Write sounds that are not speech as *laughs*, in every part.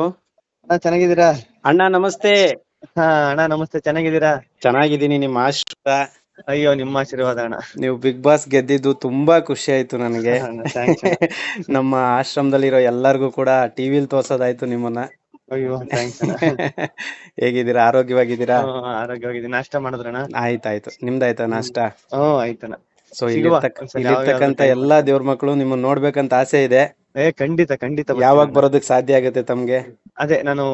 ಅಣ್ಣ ಚೆನ್ನಾಗಿದ್ದೀರಾ? ಅಣ್ಣ ನಮಸ್ತೆ. ಹಾ ಅಣ್ಣ ನಮಸ್ತೆ. ಚೆನ್ನಾಗಿದ್ದೀರಾ? ಚೆನ್ನಾಗಿದ್ದೀನಿ ನಿಮ್ಮ ಆಶೀರ್ವಾದ? ಅಯ್ಯೋ ನಿಮ್ಮ ಆಶೀರ್ವಾದ ಅಣ್ಣ. ನೀವು ಬಿಗ್ ಬಾಸ್ ಗೆದ್ದಿದ್ದು ತುಂಬಾ ಖುಷಿ ಆಯ್ತು ನನಗೆ. ಅಣ್ಣ, thanks ಅಣ್ಣ. ನಮ್ಮ ಆಶ್ರಮದಲ್ಲಿರೋ ಎಲ್ಲರಿಗೂ ಕೂಡ ಟಿವಿಲ್ ತೋರ್ಸೋದಾಯ್ತು ನಿಮ್ಮನ್ನ. ಅಯ್ಯೋ ಥ್ಯಾಂಕ್ಸ್ ಅಣ್ಣ. ಹೇಗಿದ್ದೀರಾ? ಆರೋಗ್ಯವಾಗಿದ್ದೀರಾ? ಹ್ಮ್, ಆರೋಗ್ಯವಾಗಿದ್ದೀನಿ. ನಾಷ್ಟ ಮಾಡಿದ್ರಣ್ಣ ಆಯ್ತಾಯ್ತು. ನಿಮ್ದಾಯ್ತಾ ನಾಷ್ಟ? ಹ್ಞೂ ಆಯ್ತಣ್ಣ. ಸೊ ಸಿಗುವ ಇಲ್ಲಿರ್ತಕ್ಕ ಒಂದ್ಸಲ ಇಲ್ಲಿರ್ತಕ್ಕಂತ ಯಾವ್ಯಾವ್ದು ಎಲ್ಲಾ ದೇವ್ರ ಮಕ್ಕಳು ನಿಮ್ಮನ್ನ ನೋಡ್ಬೇಕಂತ ಆಸೆ ಇದೆ. ಏ ಖಂಡಿತ ಖಂಡಿತ ಬರ್ತೀನಿ ಯಾವಾಗ ಬರೋದಕ್ಕೆ ಬರೋದಕ್ ಸಾಧ್ಯ ಆಗುತ್ತೆ ತಮ್ಗೆ? ಅದೇ ನಾನು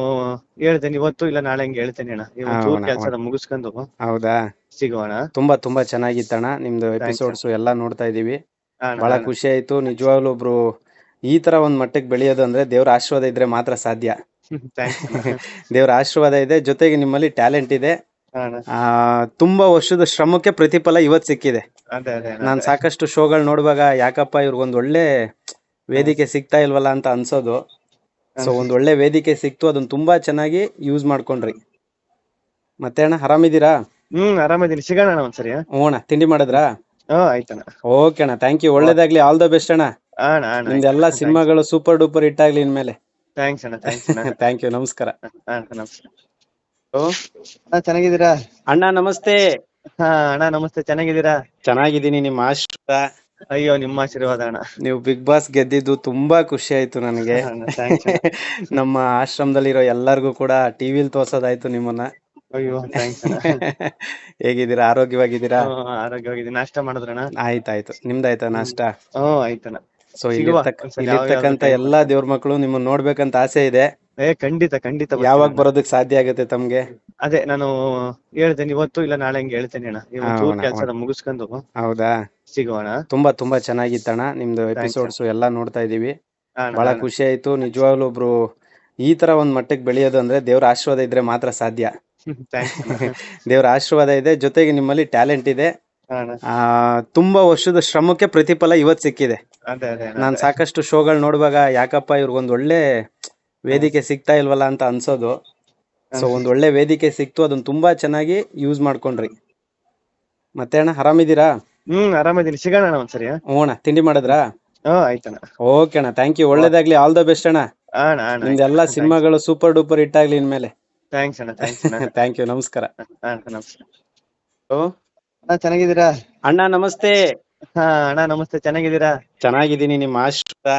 ಹೇಳ್ತೇನೆ ಇವತ್ತು ಇಲ್ಲ ನಾಳೆ ಹಂಗೆ ಹೇಳ್ತೇನೆ ಅಣ್ಣ. ಹಾ, ಇವತ್ತು ಅಣ್ಣ, ಕೆಲಸ ಮುಗಿಸ್ಕೊಂಡು ಹೌದಾ? ಸಿಗೋಣ. ತುಂಬಾ ತುಂಬಾ ಚೆನ್ನಾಗಿತ್ತಣ್ಣ ನಿಮ್ದು ಎಪಿಸೋಡ್ಸ್ ಎಲ್ಲಾ ನೋಡ್ತಾ ಇದೀವಿ ಅಣ್ಣ, ಬಹಳ ಅಣ್ಣ. ಖುಷಿ ಆಯ್ತು. ನಿಜವಾಗ್ಲೂ ಒಬ್ರು ಈ ತರ ಒಂದ್ ಮಟ್ಟಕ್ಕೆ ಬೆಳೆಯೋದು ಅಂದ್ರೆ ದೇವ್ರ ಆಶೀರ್ವಾದ ಇದ್ರೆ ಮಾತ್ರ ಸಾಧ್ಯ. Thanks ಅಣ್ಣ. *laughs* ದೇವ್ರ ಆಶೀರ್ವಾದ ಇದೆ. ಜೊತೆಗೆ ನಿಮ್ಮಲ್ಲಿ ಟ್ಯಾಲೆಂಟ್ ಇದೆ. ಹಾ, ಅಣ್ಣ. ಆ ತುಂಬಾ ವರ್ಷದ ಶ್ರಮಕ್ಕೆ ಪ್ರತಿಫಲ ಇವತ್ ಸಿಕ್ಕಿದೆ. ಅದೇ ಅದೇ ಅಣ್ಣ, ನಾನ್ ಅದೇ. ಸಾಕಷ್ಟು ಶೋಗಳು ನೋಡುವಾಗ ಯಾಕಪ್ಪ ಇವ್ರಿಗೊಂದ್ ಒಳ್ಳೆ ವೇದಿಕೆ ಸಿಗ್ತಾ ಇಲ್ವಲ್ಲ ಅಂತ ಅನ್ಸೋದು. ಸೊ ಒಂದ್ ಒಳ್ಳೆ ವೇದಿಕೆ ಸಿಕ್ತು ಅದನ್ನ ತುಂಬಾ ಚೆನ್ನಾಗಿ ಯೂಸ್ ಮಾಡ್ಕೊಂಡ್ರಿ. ಮತ್ತೆ ಅಣ್ಣ ಆರಾಮಿದ್ದೀರಾ? ಹ್ಮ್ ಆರಾಮಿದ್ದೀನಿ. ಸಿಗೋಣ ಅಣ್ಣ ಒಂದ್ಸರಿ? ಹ್ಞೂ ಅಣ್ಣ ತಿಂಡಿ ಮಾಡಿದ್ರಾ? ಆಯ್ತಣ್ಣ ಓಕೆ ಅಣ್ಣ. ಥ್ಯಾಂಕ್ ಯು ಒಳ್ಳೇದಾಗ್ಲಿ ಆಲ್ ದ ಬೆಸ್ಟ್ ಅಣ್ಣ. ಆ ಅಣ್ಣ ಅಣ್ಣ ನಿಮ್ದೆಲ್ಲ ಸಿನಿಮಾಗಳು ಸೂಪರ್ ಡೂಪರ್ ಹಿಟ್ ಆಗ್ಲಿ ಇನ್ಮೇಲೆ. ಥ್ಯಾಂಕ್ಸ್ ಅಣ್ಣ ಥ್ಯಾಂಕ್ಸ್ ಅಣ್ಣ. *laughs* ಥ್ಯಾಂಕ್ ಯು ನಮಸ್ಕಾರ. ನಮಸ್ಕಾರ ಅಣ್ಣ ಚೆನ್ನಾಗಿದ್ದೀರಾ? ಅಣ್ಣ ನಮಸ್ತೆ. ಹಾ ಅಣ್ಣ ನಮಸ್ತೆ. ಚೆನ್ನಾಗಿದ್ದೀರಾ? ಚೆನ್ನಾಗಿದ್ದೀನಿ ನಿಮ್ಮ ಆಶೀರ್ವಾದ. ಅಯ್ಯೋ ನಿಮ್ಮ ಆಶೀರ್ವಾದ ಅಣ್ಣ. ನೀವು ಬಿಗ್ ಬಾಸ್ ಗೆದ್ದಿದ್ದು ತುಂಬಾ ಖುಷಿ ಆಯ್ತು ನನಗೆ. ಅಣ್ಣ, thanks ಅಣ್ಣ. ನಮ್ಮ ಆಶ್ರಮದಲ್ಲಿರೋ ಎಲ್ಲರಿಗೂ ಕೂಡ ಟಿವಿಲ್ ತೋರ್ಸೋದಾಯ್ತು ನಿಮ್ಮನ್ನ. ಅಯ್ಯೋ ಥ್ಯಾಂಕ್ಸ್ ಅಣ್ಣ. ಹೇಗಿದ್ದೀರಾ? ಆರೋಗ್ಯವಾಗಿದ್ದೀರಾ? ಹ್ಮ್, ಆರೋಗ್ಯವಾಗಿದ್ದೀನಿ. ನಾಷ್ಟ ಮಾಡಿದ್ರಣ್ಣ ಆಯ್ತಾಯ್ತು. ನಿಮ್ದಾಯ್ತಾ ನಾಷ್ಟ? ಹ್ಮ್ ಆಯ್ತಣ್ಣ. ಸೊ ಸಿಗುವ ಇಲ್ಲಿರ್ತಕ್ಕ ಒಂದ್ಸಲ ಇಲ್ಲಿರ್ತಕ್ಕಂತ ಎಲ್ಲಾ ದೇವ್ರ ಮಕ್ಕಳು ನಿಮ್ಮನ್ನ ನೋಡ್ಬೇಕಂತ ಆಸೆ ಇದೆ. ಏ ಖಂಡಿತ ಖಂಡಿತ ಬರ್ತೀನಿ ಯಾವಾಗ ಅಣ್ಣ. ಬರೋದಕ್ ಸಾಧ್ಯ ಆಗುತ್ತೆ ತಮ್ಗೆ? ಅದೇ ನಾನು ಹೇಳ್ತೇನೆ ಇವತ್ತು ಇಲ್ಲ ನಾಳೆ ಹಂಗೆ ಹೇಳ್ತೇನೆ ಅಣ್ಣ. ಇವತ್ತು ಅಣ್ಣ, ಕೆಲಸ ಮುಗಿಸ್ಕೊಂಡು ಹೌದಾ? ಸಿಗೋಣ. ತುಂಬಾ ತುಂಬಾ ಚೆನ್ನಾಗಿತ್ತಣ್ಣ ನಿಮ್ದು ಎಪಿಸೋಡ್ಸ್ ಎಲ್ಲಾ ನೋಡ್ತಾ ಇದೀವಿ. ಹಾ, ಅಣ್ಣ, ಬಹಳ ಖುಷಿ ಆಯ್ತು. ನಿಜವಾಗ್ಲೂ ಒಬ್ರು ಈ ತರ ಒಂದ್ ಮಟ್ಟಕ್ಕೆ ಬೆಳೆಯೋದು ಅಂದ್ರೆ ದೇವ್ರ ಆಶೀರ್ವಾದ ಇದ್ರೆ ಮಾತ್ರ ಸಾಧ್ಯ. *laughs* Thanks ಅಣ್ಣ. *laughs* ದೇವ್ರ ಆಶೀರ್ವಾದ ಇದೆ. ಜೊತೆಗೆ ನಿಮ್ಮಲ್ಲಿ ಟ್ಯಾಲೆಂಟ್ ಇದೆ. ಹಾ, ಅಣ್ಣ. ಆ ತುಂಬಾ ವರ್ಷದ ಶ್ರಮಕ್ಕೆ ಪ್ರತಿಫಲ ಇವತ್ ಸಿಕ್ಕಿದೆ. ಅದೇ ಅದೇ ಅಣ್ಣ, ನಾನ್ ಸಾಕಷ್ಟು ಶೋಗಳು ನೋಡುವಾಗ ಯಾಕಪ್ಪ ಇವ್ರಿಗೊಂದ್ ಒಳ್ಳೆ ವೇದಿಕೆ ಸಿಗ್ತಾ ಇಲ್ವಲ್ಲ ಅಂತ ಅನ್ಸೋದು. ಸೊ ಒಂದ್ ಒಳ್ಳೆ ವೇದಿಕೆ ಸಿಕ್ತು ಅದನ್ನ ತುಂಬಾ ಚೆನ್ನಾಗಿ ಯೂಸ್ ಮಾಡ್ಕೊಂಡ್ರಿ. ಮತ್ತೆ ಅಣ್ಣ ಆರಾಮಿದ್ದೀರಾ? ಹ್ಮ್ ಆರಾಮಿದ್ದೀನಿ. ಸಿಗೋಣ ಅಣ್ಣ ಒಂದ್ಸರಿ ಹೋಣ ಹ್ಞೂ ಅಣ್ಣ ತಿಂಡಿ ಮಾಡಿದ್ರಾ? ಹ್ಞೂ ಆಯ್ತಣ್ಣ ಓಕೆ ಅಣ್ಣ ಥ್ಯಾಂಕ್ ಯು ಒಳ್ಳೇದಾಗ್ಲಿ. ಆಲ್ ದ ಬೆಸ್ಟ್ ಅಣ್ಣ. ಹಾ, ಅಣ್ಣ ಅಣ್ಣ ನಿಮ್ದೆಲ್ಲ ಸಿನಿಮಾಗಳು ಸೂಪರ್ ಡೂಪರ್ ಹಿಟ್ ಆಗ್ಲಿ ಇನ್ಮೇಲೆ. ಥ್ಯಾಂಕ್ಸ್ ಅಣ್ಣ ಥ್ಯಾಂಕ್ಸ್ ಅಣ್ಣ. *laughs* ಥ್ಯಾಂಕ್ ಯು ನಮಸ್ಕಾರ. ಹಾ, ನಮಸ್ಕಾರ. ಅಣ್ಣ ಚೆನ್ನಾಗಿದ್ದೀರಾ? ಅಣ್ಣ ನಮಸ್ತೆ. ಹಾ ಅಣ್ಣ ನಮಸ್ತೆ. ಚೆನ್ನಾಗಿದ್ದೀರಾ? ಚೆನ್ನಾಗಿದ್ದೀನಿ ನಿಮ್ಮ ಆಶೀರ್ವಾದ.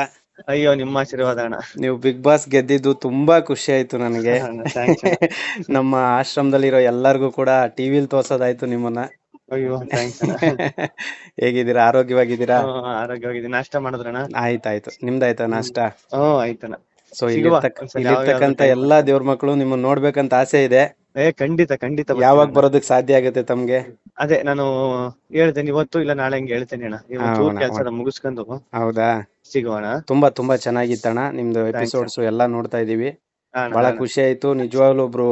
ಅಯ್ಯೋ ನಿಮ್ಮ ಆಶೀರ್ವಾದ ಅಣ್ಣ. ನೀವು ಬಿಗ್ ಬಾಸ್ ಗೆದ್ದಿದ್ದು ತುಂಬಾ ಖುಷಿ ಆಯ್ತು ನನಗೆ. ಅಣ್ಣ, thanks ಅಣ್ಣ. ನಮ್ಮ ಆಶ್ರಮದಲ್ಲಿರೋ ಎಲ್ಲರಿಗೂ ಕೂಡ ಟಿವಿಲ್ ತೋರ್ಸೋದಾಯ್ತು ನಿಮ್ಮನ್ನ. ಅಯ್ಯೋ ಥ್ಯಾಂಕ್ಸ್ ಅಣ್ಣ. ಹೇಗಿದ್ದೀರಾ? ಆರೋಗ್ಯವಾಗಿದ್ದೀರಾ? ಹ್ಮ್, ಆರೋಗ್ಯವಾಗಿದ್ದೀನಿ. ನಾಷ್ಟ ಮಾಡಿದ್ರಣ್ಣ? ಆಯ್ತಾಯ್ತು. ನಿಮ್ದಾಯ್ತಾ ನಾಷ್ಟ? ಹ್ಮ್ ಆಯ್ತಣ್ಣ. ಸೊ ಸಿಗುವ ಇಲ್ಲಿರ್ತಕ್ಕ ಒಂದ್ಸಲ ಇಲ್ಲಿರ್ತಕ್ಕಂತ ಎಲ್ಲಾ ದೇವ್ರ ಮಕ್ಕಳು ನಿಮ್ಮನ್ನ ನೋಡ್ಬೇಕಂತ ಆಸೆ ಇದೆ. ಏ ಖಂಡಿತ ಖಂಡಿತ ಬರ್ತೀನಿ ಯಾವಾಗ ಬರೋದಕ್ಕೆ ಬರೋದಕ್ ಸಾಧ್ಯ ಆಗುತ್ತೆ ತಮ್ಗೆ? ಅದೇ ನಾನು ಹೇಳ್ತೇನೆ ಇವತ್ತು ಇಲ್ಲ ನಾಳೆ ಹಂಗೆ ಹೇಳ್ತೇನೆ ಅಣ್ಣ. ಇವತ್ತು ಅಣ್ಣ, ಕೆಲಸ ಮುಗಿಸ್ಕೊಂಡು ಹೌದಾ? ಸಿಗೋಣ. ತುಂಬಾ ತುಂಬಾ ಚೆನ್ನಾಗಿತ್ತಣ್ಣ ನಿಮ್ದು ಎಪಿಸೋಡ್ಸ್ ಎಲ್ಲಾ ನೋಡ್ತಾ ಇದೀವಿ. ಹಾ, ಅಣ್ಣ, ಬಹಳ ಅಣ್ಣ. ಖುಷಿ ಆಯ್ತು. ನಿಜವಾಗ್ಲೂ ಒಬ್ರು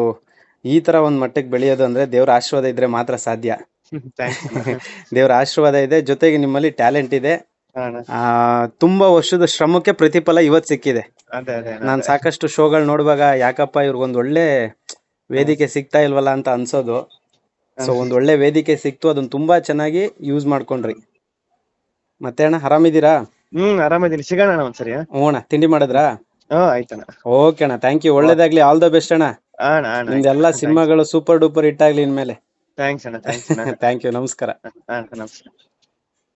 ಈ ತರ ಒಂದ್ ಮಟ್ಟಕ್ಕೆ ಬೆಳೆಯೋದು ಅಂದ್ರೆ ದೇವ್ರ ಆಶೀರ್ವಾದ ಇದ್ರೆ ಮಾತ್ರ ಸಾಧ್ಯ. *laughs* Thanks ಅಣ್ಣ. *laughs* ದೇವ್ರ ಆಶೀರ್ವಾದ ಇದೆ. ಜೊತೆಗೆ ನಿಮ್ಮಲ್ಲಿ ಟ್ಯಾಲೆಂಟ್ ಇದೆ. ಹಾ, ಅಣ್ಣ. ಆ ತುಂಬಾ ವರ್ಷದ ಶ್ರಮಕ್ಕೆ ಪ್ರತಿಫಲ ಇವತ್ ಸಿಕ್ಕಿದೆ. ಅದೇ ಅದೇ ಅಣ್ಣ, ನಾನ್ ಅದೇ. ಸಾಕಷ್ಟು ಶೋಗಳು ನೋಡುವಾಗ ಯಾಕಪ್ಪ ಇವ್ರಿಗೊಂದ್ ಒಳ್ಳೆ ವೇದಿಕೆ ಸಿಗ್ತಾ ಇಲ್ವಲ್ಲ ಅಂತ ಅನ್ಸೋದು. ಸೊ ಒಂದ್ ಒಳ್ಳೆ ವೇದಿಕೆ ಸಿಕ್ತು ಅದನ್ನ ತುಂಬಾ ಚೆನ್ನಾಗಿ ಯೂಸ್ ಮಾಡ್ಕೊಂಡ್ರಿ. ಮತ್ತೆ ಅಣ್ಣ ಆರಾಮಿದ್ದೀರಾ? ಹ್ಮ್ ಆರಾಮಿದ್ದೀನಿ. ಸಿಗೋಣ ಅಣ್ಣ ಒಂದ್ಸರಿ? ಹ್ಞೂ ಅಣ್ಣ ತಿಂಡಿ ಮಾಡಿದ್ರಾ? ಆಯ್ತಣ್ಣ ಓಕೆ ಅಣ್ಣ. ಥ್ಯಾಂಕ್ ಯು ಒಳ್ಳೇದಾಗ್ಲಿ ಆಲ್ ದ ಬೆಸ್ಟ್ ಅಣ್ಣ. ಆ ಅಣ್ಣ ಅಣ್ಣ. ನಿಮ್ದೆಲ್ಲ ಸಿನಿಮಾಗಳು ಸೂಪರ್ ಡೂಪರ್ ಹಿಟ್ ಆಗ್ಲಿ ಇನ್ಮೇಲೆ. ಥ್ಯಾಂಕ್ಸ್ ಅಣ್ಣ ಥ್ಯಾಂಕ್ಸ್ ಅಣ್ಣ. *laughs* ಥ್ಯಾಂಕ್ ಯು ನಮಸ್ಕಾರ. ನಮಸ್ಕಾರ.